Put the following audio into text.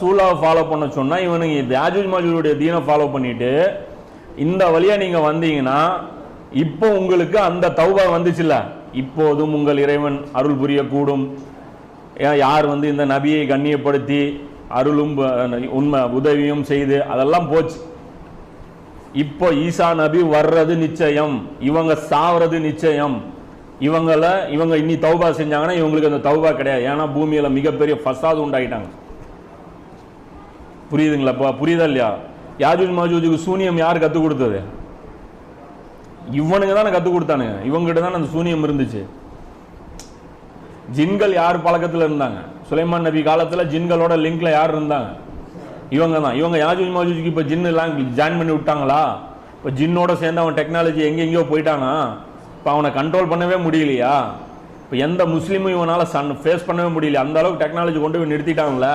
சூலாவை follow பண்ண சொன்னா இவனுங்க யாஜூஜ் மாஜூஜுடைய தீனை ஃபாலோ பண்ணிட்டு இந்த வழியா நீங்க வந்தீங்கன்னா இப்போ உங்களுக்கு அந்த தௌபா வந்துச்சுல்ல? இப்போதும் உங்கள் இறைவன் அருள் புரியக்கூடும். ஏன் யார் வந்து இந்த நபியை கண்ணியப்படுத்தி அருளும் உண்மை உதவியும் செய்து அதெல்லாம் போச்சு. இப்போ ஈசா நபி வர்றது நிச்சயம் இவங்க சாவறது நிச்சயம். இவங்களை இவங்க இன்னி தௌபா செஞ்சாங்கன்னா இவங்களுக்கு அந்த தௌபா கிடையாது. ஏன்னா பூமியில மிகப்பெரிய ஃபசாது உண்டாயிட்டாங்க. புரியுதுங்களாப்பா புரியுதா இல்லையா? யாஜூஜ் மாஜூஜுக்கு சூனியம் யார் கற்றுக் கொடுத்தது? இவனுங்க தானே கற்றுக் கொடுத்தானுங்க. இவங்ககிட்ட தான் அந்த சூனியம் இருந்துச்சு. ஜின்கள் யார் பழக்கத்தில் இருந்தாங்க? சுலைமான் நபி காலத்தில் ஜின்களோட லிங்க்ல யார் இருந்தாங்க? இவங்க தான். இவங்க யாஜூஜ் மாஜூஜுக்கு இப்போ ஜின்னு எல்லாம் ஜாயின் பண்ணி விட்டாங்களா? இப்போ ஜின்னோட சேர்ந்து அவன் டெக்னாலஜி எங்கெங்கேயோ போயிட்டானா? இப்போ அவனை கண்ட்ரோல் பண்ணவே முடியலையா? இப்போ எந்த முஸ்லீமும் இவனால் சன் ஃபேஸ் பண்ணவே முடியல. அந்த அளவுக்கு டெக்னாலஜி கொண்டு போய் நிறுத்திட்டாங்களே?